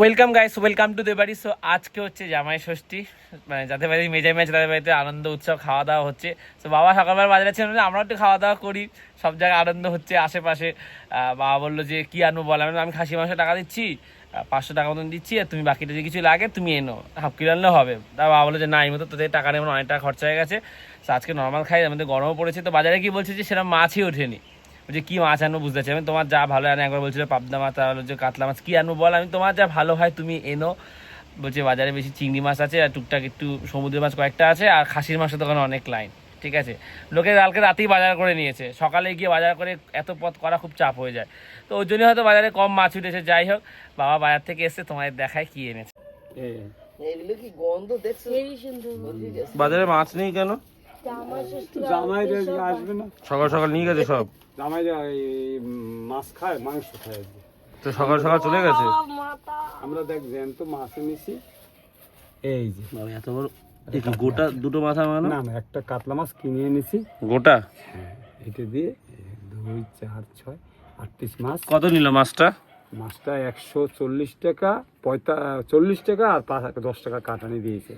Welcome guys welcome to Debari so আজকে হচ্ছে জামাই ষষ্ঠী। মানে যাদের বাড়ি মেজাই ম্যাচ তাদের বাড়িতে আনন্দ, উৎসব খাওয়া দাওয়া হচ্ছে। তো বাবা সকালবেলা বাজারে ছিল না আমরা একটু খাওয়া দাওয়া করি। সব জায়গায় আনন্দ হচ্ছে আশেপাশে। বাবা বলল যে, কি আনব বল? আমি খাসি মাংস টাকা দিচ্ছি পাঁচশো টাকা মতন দিচ্ছি, আর তুমি বাকিটা যদি কিছু লাগে, তুমি এনো। হাফ কিলো আনলে হবে। তা বাবা বলল যে, না, এই মতো তোদের টাকা নেই অনেক টাকা খরচা হয়ে গেছে। তো আজকে নর্মাল খাই, আমাদের গরমও পড়েছে। তো বাজারে কি বলছে যে, সেরকম মাছই ওঠেনি। বলছে কি মাছ আনব? বুঝতে পারছি। আমি তোমার যা ভালো আনে একবার বলছিল পাবদা মাছ আর হচ্ছে কাতলা মাছ কি আনব বল? আমি তোমার যা ভালো হয় তুমি এনো। বলছে বাজারে বেশি চিংড়ি মাছ আছে আর টুকটাক একটু সমুদ্রের মাছ কয়েকটা আছে আর খাসির মাছের দোকানে অনেক লাইন ঠিক আছে? লোকে কালকে রাতেই বাজার করে নিয়েছে। সকালে গিয়ে বাজার করে এত পথ করা খুব চাপ হয়ে যায়। তো ওই জন্যই হয়তো বাজারে কম মাছ উঠেছে। যাই হোক বাবা বাজার থেকে এসে তোমাদের দেখায় কি এনেছে। এগুলো কি গন্ধ দেখছ? হেভি সুন্দর। বাজারে মাছ নেই কেন? জামাই আসবে না? সকাল সকাল নিয়ে গেছে সব? জামাই মাছ খায় মাংস খায়। তো সকাল সকাল চলে গেছে? আমরা দেখ জ্যান্ত মাছ এনেছি। এই যে এত বড় গোটা দুটো মাথা মানে না? না একটা কাতলা মাছ কিনে এনেছি। গোটা? এটা দিয়ে দুই চার ছয় আট পিস মাছ। কত নিল মাছটা? মাছটা একশো চল্লিশ টাকা পঁয়তা চল্লিশ টাকা আর পাঁচ দশ টাকা কাটানি দিয়েছে।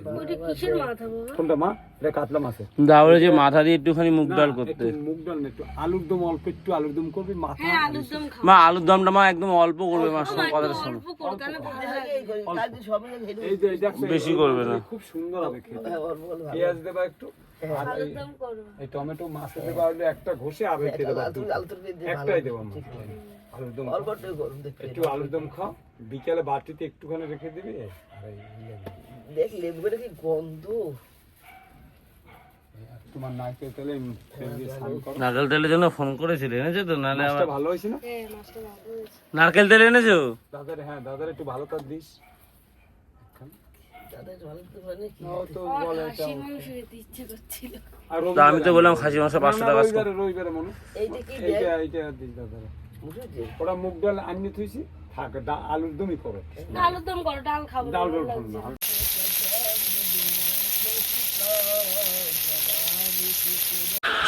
কোনটা মা? এটা কাতলা মাছের। দাওরে যে মাথা দিয়ে একটুখানি মুগ ডাল করতে। মুগ ডাল একটু আলুর দম অল্প একটু আলুর দম করবি মাথা হ্যাঁ আলুর দম খাও মা আলুর দমটা মা একদম অল্প করবে মাছ কথাটা শোনো। তাহলে বেশি করবে না। খুব সুন্দর হবে খেতে। হ্যাঁ। পেঁয়াজ দেবা একটু এই- করো। এই টমেটো মাছে দেবা হলে একটা ঘষে ভালো। একটাই দেবা মা আলুর দম একটু আলুর দম খাও বিকেলে বাটিতে একটুখানি রেখে দিবি। লেবু। দেখ লেবুটা কি গন্ধ। তোমার নারকেল তেলে নারকেল তেলের জন্য ফোন করেছিল এনেছো তো? নাহলে আবার ভালো হয়েছে না? হ্যাঁ মাছটা ভালো হয়েছে। নারকেল তেল এনেছো? দাদার হ্যাঁ দাদার একটু ভালো তার দিস। তা আমি তো বললাম খাসি মাংস পাঁচশো টাকা রবিবারে মনে এইটা দিস দাদারা। বুঝেছি ওরা মুগ ডাল আনি থুইছি থাক আলুর দমই করো। আলুর দম করো ডাল খাব ডাল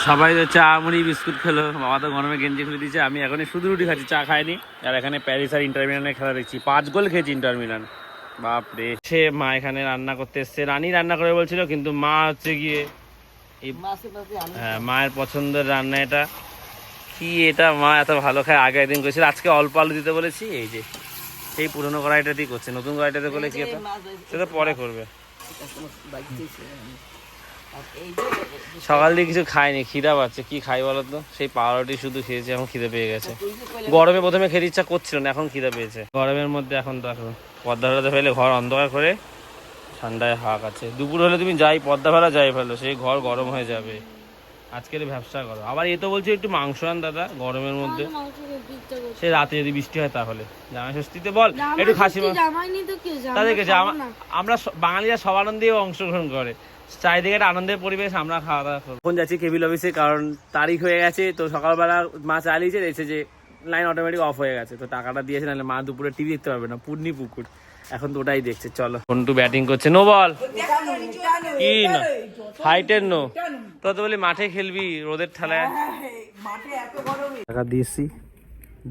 সবাই তো চা মুড়ি বিস্কুট খেলো। বাবা তো গরমে গেঞ্জি খুলে দিয়েছে আমি এখন শুধু রুটি খাচ্ছি চা খাইনি। আর এখানে প্যারিস আর ইন্টার মিলানের খেলা দেখছি। পাঁচ গোল খেয়েছি ইন্টার মিলান। বাপরে সে মা এখানে রান্না করতে এসছে। রানি রান্না করে বলছিল কিন্তু মা হচ্ছে গিয়ে হ্যাঁ মায়ের পছন্দের রান্না এটা। কি এটা? মা, এত ভালো খায়। আগে একদিন করেছিল, আজকে অল্প আলু দিতে বলেছি। এই যে, এই পুরনো কড়াইটা দিয়ে করছে। নতুন কড়াইটাতে করলে কি মাছ সেটা পরে করবে। সকাল দিয়ে কিছু খাইনি, খিদা পাচ্ছে। কি খাই বলো তো? সেই পাউরুটি শুধু খেয়েছি, এখন খিদে পেয়ে গেছে। গরমে প্রথমে খেতে ইচ্ছা করছিল না, এখন খিদে পেয়েছে। গরমের মধ্যে এখন দেখো, পদ্মা ফেলাতে ফেলে ঘর অন্ধকার করে ঠান্ডায় হাক আছে। দুপুর হলে তুমি যাই, পদ্মা ফেলা যাই ফেলো, সেই ঘর গরম হয়ে যাবে। আজকের ব্যবসা করো। আবার এ তো বলছে একটু মাংস আন দাদা গরমের মধ্যে। সে রাতে যদি বৃষ্টি হয় তাহলে। জামাই ষষ্ঠীতে বল একটু খাসি তাদেরকে। আমরা বাঙালিরা সব আনন্দেও অংশগ্রহণ করে। চারিদিকে একটা আনন্দের পরিবেশ আমরা খাওয়া দাওয়া করব। এখন যাচ্ছি কেবিল অফিসে কারণ তারিখ হয়ে গেছে তো সকালবেলা মা চালিয়েছে দেখছে যে লাইন অটোমেটিক অফ হয়ে গেছে। তো টাকাটা দিয়েছে নাহলে মা দুপুরে টিভি দেখতে পারবে না পূর্ণি পুকুর। এখন তো ওটাই দেখছে চলো। ফোনটু ব্যাটিং করছে নো বল। কি না? হাইটের নো। তো তো বলি মাঠে খেলবি রোদের ঠালায় টাকা দিয়েছি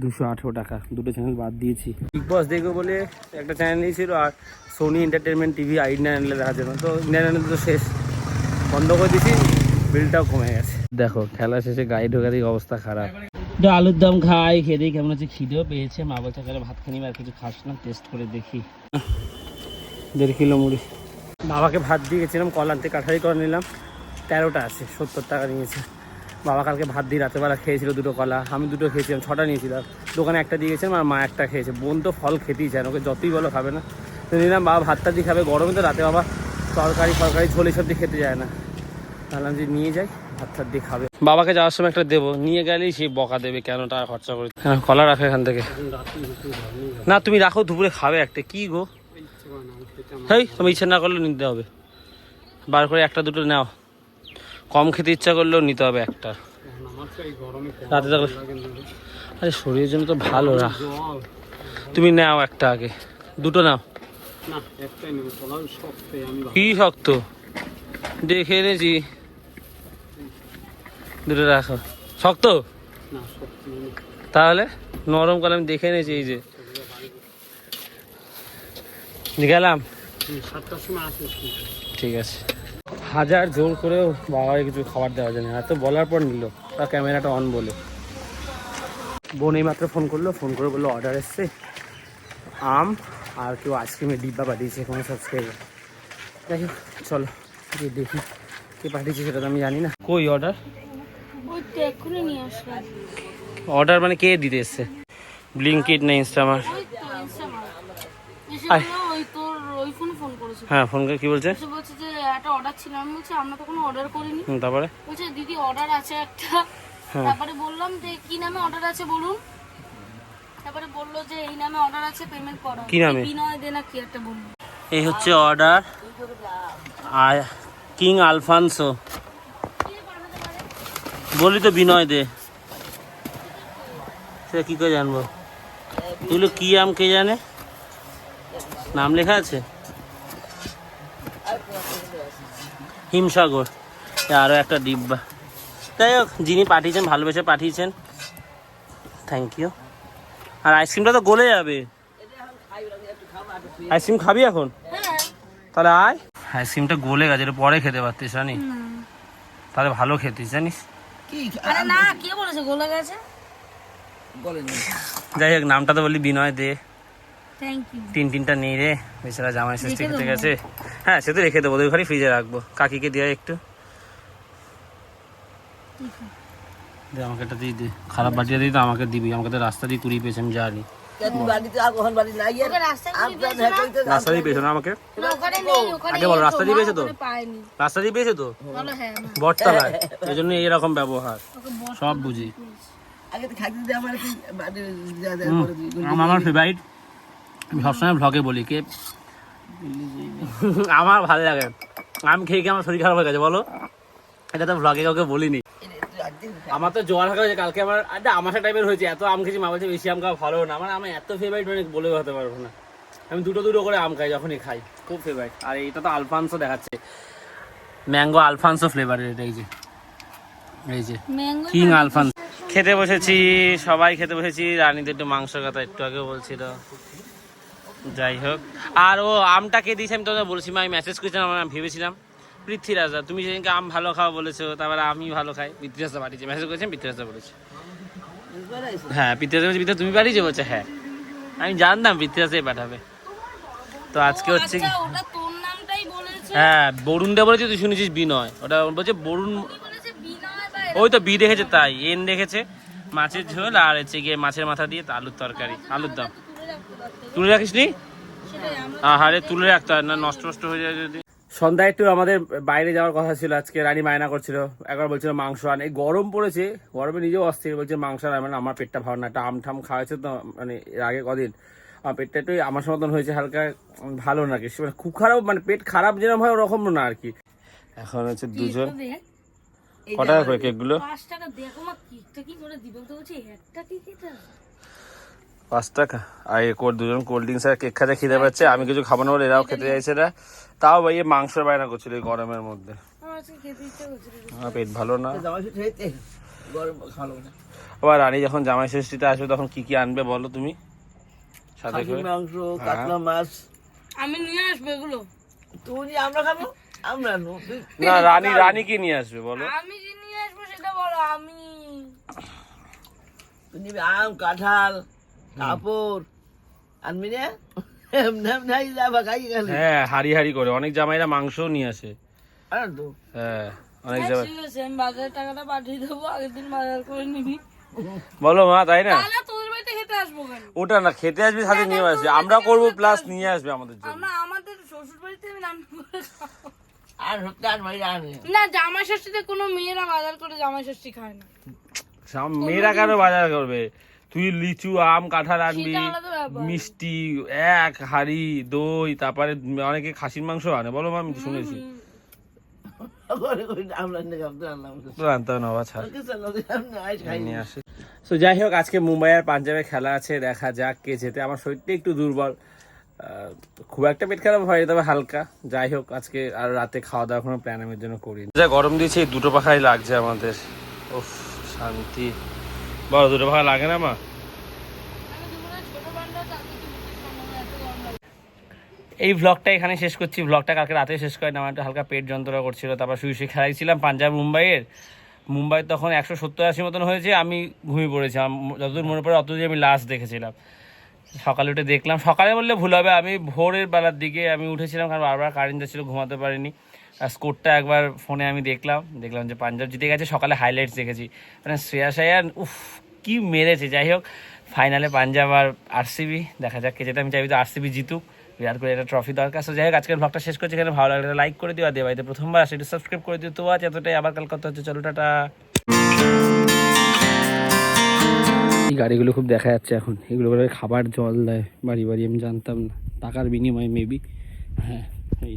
দুশো আঠেরো টাকা দুটো চ্যানেল বাদ দিয়েছি। বিগ বস দেখব বলে একটা চ্যানেল নিয়েছিল আর সোনি এন্টারটেনমেন্ট টিভি ইন্ডিয়ান চ্যানেলে দেখার জন্য তো ইন্ডিয়ান চ্যানেল তো শেষ। বন্ধ করে দিয়েছি বিলটাও কমে গেছে। দেখো খেলা শেষে গাড়ি ঢোকা দিয়ে অবস্থা খারাপ। আলুর দম খাই খেয়ে দেখি কেমন হচ্ছে খিদেও পেয়েছে। মা বলছে কালে ভাত খানি আর কিছু খাস না টেস্ট করে দেখি। দেড় কিলো মুড়ি। বাবাকে ভাত দিয়ে গেছিলাম কল আনতে কাঠারি করে নিলাম। তেরোটা আছে সত্তর টাকা নিয়েছে। বাবা কালকে ভাত দিয়ে রাতেরবেলা খেয়েছিল দুটো কলা আমি দুটো খেয়েছিলাম ছটা নিয়েছিলাম দোকানে একটা দিয়ে গেছিলাম আর মা একটা খেয়েছে। বোন তো ফল খেতেই চায় না ওকে যতই বলো খাবে না। তো নিলাম বাবা ভাতটা দিয়ে খাবে গরমে তো রাতে বাবা তরকারি ফরকারি ঝোল সব দিয়ে খেতে যায় না। ভাবলাম যে নিয়ে যাই ভাত টাত দিয়ে খাবে। বাবাকে যাওয়ার সময় একটা দেবো নিয়ে গেলেই সেই বকা দেবে কেন টাকা খরচা করে। হ্যাঁ কলা রাখো এখান থেকে। না তুমি রাখো দুপুরে খাবে একটা। কি গো? হেই তুমি ইচ্ছা না করলে নিতে হবে। বার করে একটা দুটো নাও। কম খেতে ইচ্ছা করলেও নিতে হবে একটা। রাতে থাকলে আরে শরীরের জন্য তো ভালো না তুমি নাও একটা আগে। দুটো নাও। কি শক্ত? দেখে এনেছি। দুটো রাখো। শক্ত? তাহলে নরম আমি দেখে এনেছি এই যে। গেলাম। ঠিক আছে। হাজার জোর করেও বাবাকে কিছু খাবার দেওয়া যায় না। এত বলার পর নিল। তার ক্যামেরাটা অন বলে। বোন এই মাত্র ফোন করল ফোন করে বলল অর্ডার এসছে। আম আর কেউ আইসক্রিমের ডিব্বা পাঠিয়েছে কোনো সাবস্ক্রাইবার হোক চলো গিয়ে দেখি কে পাঠিয়েছে সেটা তো আমি জানি না। কই অর্ডার অর্ডার মানে কে দিতে এসছে? ব্লিঙ্কিট না ইনস্টামার হ্যাঁ ফোন করে কি বলছে? একটা অর্ডার ছিল। আমি বলছি আমরা তো কোনো অর্ডার করিনি। তারপরে? বলছে দিদি অর্ডার আছে একটা। হ্যাঁ। তারপরে বললাম যে কি নামে অর্ডার আছে বলুন? তারপরে বলল যে এই নামে অর্ডার আছে পেমেন্ট করো কি নামে? বিনয় দে না কি একটা বলল। এই হচ্ছে অর্ডার আর কিং আলফানসো বলি তো বিনয় দে। সেটা কি করে জানব? এগুলো কি আম কে জানে? নাম লেখা আছে? হিমসাগর। আরও একটা ডিব্বা। যাই হোক যিনি পাঠিয়েছেন ভালোবেসে পাঠিয়েছেন। থ্যাংক ইউ আর আইসক্রিমটা তো গলে যাবে। আইসক্রিম খাবি এখন? হ্যাঁ তাহলে আয়। আইসক্রিমটা গলে গেছে এটা পরে খেতে পারতিস জানি তাহলে ভালো খেতিস জানিস? কি আরে না কে বলেছে গোলা গেছে। যাই হোক নামটা তো বললি বিনয় দে। তিন তিনটা নেই রে বেচারা জামাই ষষ্ঠী খেতে গেছে। হ্যাঁ সে তো রেখে দেবো ওদের ঘরে ফ্রিজে রাখব। কাকিকে দিয়ে একটু। দে আমাকে একটা দিয়ে দে। খারাপ বাটিয়ে দিই তো আমাকে দিবি। আমাকে তো রাস্তা দিয়ে কুড়িয়ে পেয়েছে আমি জানি। হ্যাঁ রাস্তা দিয়ে পেয়েছ না আমাকে? আগে বলো, রাস্তা দিয়ে পেয়েছ তো? রাস্তা দিয়ে পেয়েছ তো? হ্যাঁ বটতলায়। এই জন্য এইরকম ব্যবহার। সব বুঝি। আমার ফেভারিট আমি সবসময় ভ্লগে বলি কে? আমার ভালো লাগে। আম খেয়ে খেয়ে আমার শরীর খারাপ হয়ে গেছে বলো। এটা তো ভ্লগে কাউকে বলিনি। আমার তো জ্বর থাকা হয়েছে কালকে আমার আরে আমাশা টাইপের হয়েছে এত আম খেয়েছি মা বলছে বেশি আম খাওয়া ভালো না। আমার আমার এত ফেভারিট মানে বলে হতে পারব না। আমি দুটো দুটো করে আম খাই যখনই খাই। খুব ফেভারিট আর এটা তো আলফানসো দেখাচ্ছে। ম্যাঙ্গো আলফানসো ফ্লেভারের এটা এই যে। এই যে। কিং আলফান খেতে বসেছি সবাই খেতে বসেছি। রানীদের একটু মাংস কথা একটু আগে বলছিল। যাই হোক। আর ও আমটা কে দিয়েছে আমি তোদের বলছি আমি মেসেজ করেছিলাম আমি ভেবেছিলাম পৃথ্বীরাজা। তুমি সেদিনকে আম ভালো খাওয়া বলেছ তারপরে আমি ভালো খাই। পৃথ্বীরাজা পাঠিয়েছে মেসেজ করেছেন পৃথ্বীরাজা বলেছে। হ্যাঁ পৃথ্বীরাজা বলছে পৃথ্বী তুমি পাঠিয়েছো বলছে? হ্যাঁ। আমি জানতাম পৃথ্বীরাজাই পাঠাবে। তো আজকে হচ্ছে কি- আচ্ছা হ্যাঁ বরুণটা বলেছে তুই শুনেছিস বিনয়। ওটা বলছে বরুণ ওই তো বি দেখেছে তাই। এন দেখেছে মাছের ঝোল আর হচ্ছে গিয়ে মাছের মাথা দিয়ে আলুর তরকারি আলুর দম। তুলে রাখিস নি আহারে তুলে রাখতে হয় না নষ্ট নষ্ট হয়ে যায় যদি। সন্ধ্যায় একটু আমাদের বাইরে যাওয়ার কথা ছিল আজকে রানী মায়না করছিল একবার বলছিল মাংস আন। এই গরম পড়েছে গরমে নিজেও অস্থির বলছে মাংস আন। মানে আমার পেটটা ভালো না একটা আম ঠাম খাওয়াছে তো মানে এর আগে কদিন। আমার পেটটা একটু আমার মতন হয়েছে হালকা ভালো না কিছু মানে খুব খারাপ মানে পেট খারাপ যেরকম হয় ওরকম না আর কি। এখন হচ্ছে দুজন। কটা করে কেকগুলো? টাকা দেখো মা কেকটা কি করে দিবে? তো বলছে একটা কেক এটা পাঁচ টাকা। আর এ কোর দুজন কোল্ড ড্রিঙ্কস আর কেক খাতে খিদে পাচ্ছে আমি কিছু খাব না বলে এরাও খেতে চাইছে না। তাও ভাই এ মাংস বায়না করছিল এই গরমের মধ্যে। পেট ভালো না। আবার রানী যখন জামাই ষষ্ঠীতে আসবে তখন কি কি আনবে বলো তুমি? সাথে করে? মাংস কাতলা মাছ। আমি নিয়ে আসব এগুলো। তুমি আমরা খাব? আমরা না রানী রানী কি নিয়ে আসবে বলো? আমি কি নিয়ে আসব সেটা বলো আমি। নিবি আম কাঁঠাল। কাপড়। আনবি না? হ্যাঁ হাড়ি হাড়ি করে। অনেক জামাইরা মাংসও নিয়ে আসে। হ্যাঁ অনেক জামাই ঠিক আছে আমি বাজারের টাকাটা পাঠিয়ে দেবো আগের দিন বাজার করে নিবি। বলো মা তাই না? ওটা না খেতে আসবে সাথে নিয়ে আসবে। আমরা করব প্লাস নিয়ে আসবে আমাদের জন্য। আমরা আমাদের শ্বশুর বাড়িতে। আর না জামাই ষষ্ঠীতে কোনো মেয়েরা বাজার করে জামাই ষষ্ঠী খায় না। মেয়েরা কেন বাজার করবে? তুই লিচু আম কাঁঠাল আনবি। মিষ্টি এক হাড়ি দই তারপরে অনেকে খাসির মাংস আনে। বলো আমি শুনেছি। আমরা তো না বাবা, ছাড় কিছু না আমি আইস খাই নিয়ে আসি। তো যাই হোক আজকে মুম্বাই আর পাঞ্জাবে খেলা আছে দেখা যাক কে যেতে আমার শরীরটা একটু দুর্বল। খুব একটা পেট খারাপ হয় তবে হালকা। যাই হোক আজকে আর রাতে খাওয়া দাওয়া কোনো প্ল্যান আমি জন্য করি যা গরম দিয়েছে এই দুটো পাখাই লাগছে আমাদের। উফ শান্তি। বলো দুটো পাখা লাগে না মা। এই ভ্লগটা এখানে শেষ করছি। ভ্লগটা কালকে রাতে শেষ করেন আমার একটু হালকা পেট যন্ত্রণা করছিল, তারপর শুয়ে শুয়ে খেলাইছিলাম পাঞ্জাব মুম্বাইয়ের। মুম্বাই তখন একশো সত্তর আশি মতন হয়েছে, আমি ঘুমিয়ে পড়েছিলাম। যতদূর মনে পড়ে অতদূর আমি লাস্ট দেখেছিলাম। সকালে উঠে দেখলাম। সকালে বললে ভুল হবে, আমি ভোরের বেলার দিকে আমি উঠেছিলাম, কারণ বারবার কারেন্ট যাচ্ছিল ঘুমাতে পারিনি। আর স্কোরটা একবার ফোনে আমি দেখলাম। দেখলাম যে পাঞ্জাব জিতে গেছে, সকালে হাইলাইটস দেখেছি। মানে শ্রেয়া সায়ান, উফ কি মেরেছে? যাই হোক ফাইনালে পাঞ্জাব আর আরসিবি দেখা যাক যেটা আমি চাইবি তো আরসিবি জিতুক, বিরাট কোহলি একটা ট্রফি দরকার। সো যাই হোক, আজকের ব্লগটা শেষ করছি এখানে। ভালো লাগলে লাইক করে দিও আর দিয়ে বাড়িতে প্রথমবার সেটা সাবস্ক্রাইব করে দিও। তো আজ এতটাই। আবার কাল কথা হচ্ছে। চলো, টাটা। এই গাড়িগুলো খুব দেখা যাচ্ছে এখন। এগুলো করে খাবার জল দেয়। বাড়ি বাড়ি আমি জানতাম না। টাকার বিনিময়ে মেবি হ্যাঁ এই